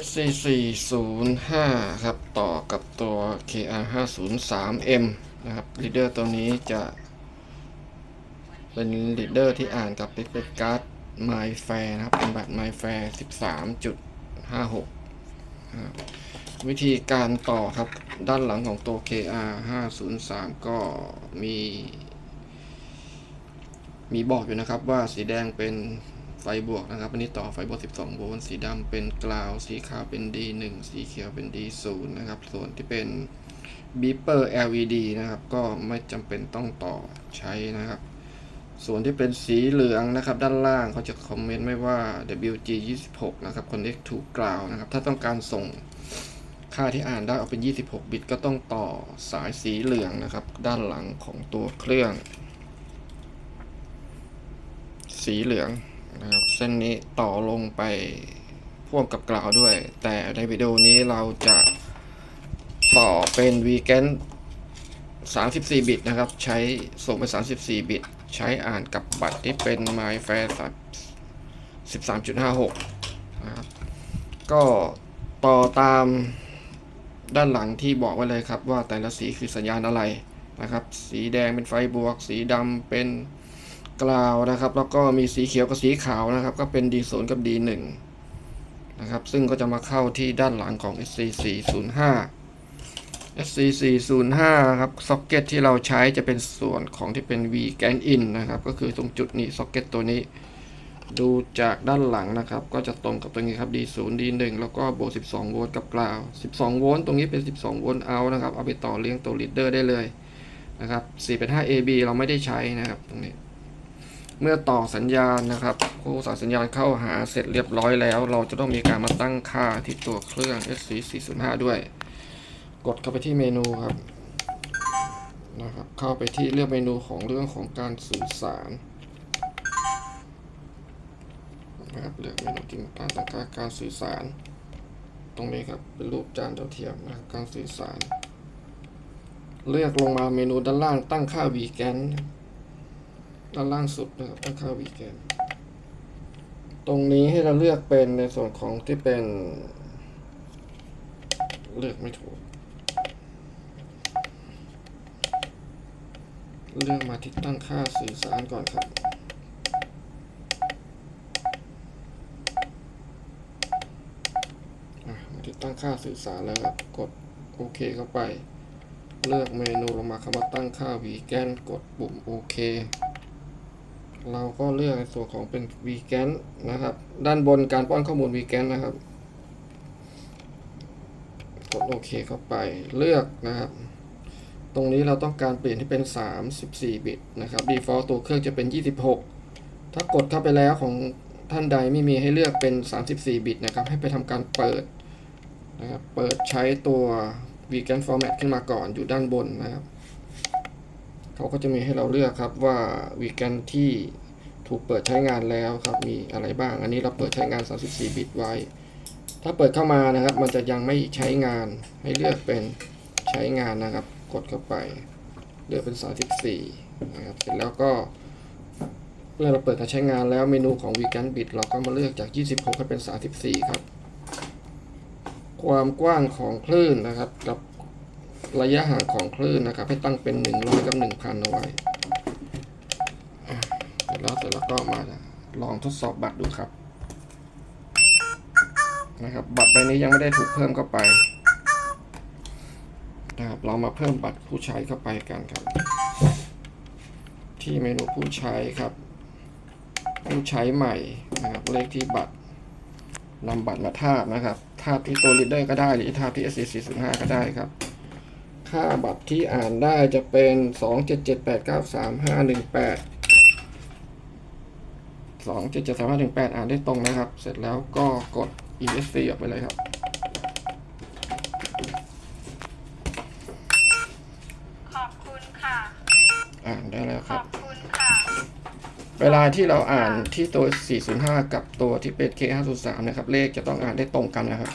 SC 4 0 5 ครับ ต่อกับตัว KR 5 0 3 M นะครับลีดเดอร์ตัวนี้จะ เป็นลีดเดอร์ที่อ่านกับเป็นการ์ด My Fair นะครับ เป็นบัตร My Fair 13.56นะครับวิธีการต่อครับ ด้านหลังของตัว KR 503 ก็มี มีบอกอยู่นะครับว่าสีแดงเป็น ไฟบวกนะครับ อันนี้ต่อไฟบวก 12 โวลต์สีดำเป็นกราว สีขาวเป็น D1 สีเขียวเป็น D0 นะครับ ส่วนที่เป็นบีเปอร์ LED นะครับ ก็ไม่จำเป็นต้องต่อใช้นะครับ ส่วนที่เป็นสีเหลืองนะครับ ด้านล่างเขาจะคอมเมนต์ไม่ว่า WG 26 นะครับ Connect to Ground นะครับ ถ้าต้องการส่งค่าที่อ่านได้ออกเป็น 26 บิตก็ต้องต่อสายสีเหลืองนะครับ ด้านหลังของตัวเครื่อง สีเหลือง นะครับเส้นนี้ต่อลงไปพ่วงกับกล่าวด้วย แต่ในวิดีโอนี้เราจะต่อเป็นวีแกน34 บิตนะครับ ใช้ส่งไป34 บิต ใช้อ่านกับบัตรที่เป็น My Fair 13.56 นะครับ ก็ต่อตามด้านหลังที่บอกไว้เลยครับว่าแต่ละสีคือสัญญาณอะไรนะครับ สีแดงเป็นไฟบวก สีดำเป็น กลาวนะครับ แล้วก็มีสีเขียวกับสีขาวนะครับ ก็เป็น D0 กับ D1 นะครับ ซึ่งก็จะมาเข้าที่ด้านหลังของ SC405 SC405 ครับซ็อกเก็ตที่เราใช้จะเป็นส่วนของที่เป็น V GAN in นะครับ ก็คือตรงจุดนี้ซ็อกเก็ตตัวนี้ ดูจากด้านหลังนะครับ ก็จะตรงกับตรงนี้ครับ D0 D1 แล้วก็บวก12 โวลต์กับกลาว12 โวลต์ตรงนี้เป็น 12 โวลต์เอานะครับ เอาไปต่อเลี้ยงตัวลีดเดอร์ได้เลยนะครับ485 AB เราไม่ได้ใช้นะครับตรงนี้ เมื่อต่อสัญญาณนะครับคู่สายสัญญาณเข้าหาเสร็จเรียบร้อยแล้ว เราจะต้องมีการมาตั้งค่าที่ตัวเครื่อง SC 405ด้วย กดเข้าไปที่เมนูครับนะครับ เข้าไปที่เลือกเมนูของเรื่องของการสื่อสารนะครับเลือกเมนูที่การตั้งค่าการสื่อสาร ตรงนี้ครับเป็นรูปจานดาเทียมนะการสื่อสาร เลือกลงมาเมนูด้านล่างตั้งค่า VGAN ด้านล่างสุดนะครับตั้งค่า VGAN ตรงนี้ให้เราเลือกเป็นในส่วนของที่เป็น เลือกไม่ถูก เลือกมาที่ตั้งค่าสื่อสารก่อนครับ มาที่ตั้งค่าสื่อสารแล้วครับกดโอเคเข้าไป เลือกเมนูลงมาคำว่าตั้งค่า VGAN กดปุ่มโอเค เราก็เลือกในส่วนของเป็น VGAN นะครับ ด้านบนการป้อนข้อมูล VGAN นะครับ กดโอเคเข้าไปเลือกนะครับ ตรงนี้เราต้องการเปลี่ยนให้เป็น 34 บิตนะครับ default ตัวเครื่องจะเป็น 26 ถ้ากดเข้าไปแล้วของท่านใดไม่มีให้เลือกเป็น 34 บิตนะครับ ให้ไปทำการเปิดนะครับ เปิดใช้ตัว VGAN format ขึ้นมาก่อนอยู่ด้านบนนะครับ เขาก็จะมีให้เราเลือกครับว่า VGAN ที่ถูกเปิดใช้งานแล้วครับมีอะไรบ้าง อันนี้เราเปิดใช้งาน 34 บิตไว้ ถ้าเปิดเข้ามานะครับ มันจะยังไม่ใช้งานให้เลือกเป็นใช้งานนะครับ กดเข้าไปเลือกเป็น 34 นะครับเสร็จแล้วก็เมื่อเราเปิดการใช้งานแล้วเมนูของ VGAN bit เราก็มาเลือกจาก 26ให้เป็น 34 ครับ ความกว้างของคลื่นนะครับกับ ระยะห่างของคลื่นนะครับ ให้ตั้งเป็น 100 กับ 1,000เอาไว้เสร็จแล้วเสร็จแล้วก็มาลองทดสอบบัตรดูครับ นะครับ บัตรใบนี้ยังไม่ได้ถูกเพิ่มเข้าไปนะครับเรามาเพิ่มบัตรผู้ใช้เข้าไปกันครับ ที่เมนูผู้ใช้ครับ ผู้ใช้ใหม่นะครับเลขที่บัตรนำบัตรมาทาบนะครับทาบที่ตัวลีดเดอร์ก็ได้หรือทาบที่ SC 405ก็ได้ครับ ค่าบัตรที่อ่านได้จะเป็น 2 7 7 8 9 3 5 1 8 2 7 7 3 5 1 8 อ่านได้ตรงนะครับ เสร็จแล้วก็กด ESC ออกไปเลยครับ ขอบคุณค่ะ อ่านได้แล้วขครัอบ บคุณค่ะ เวลาที่เราอ่านที่ตัว 405 กับตัวที่เป็น K503 นะครับ เลขจะต้องอ่านได้ตรงกันนะครับ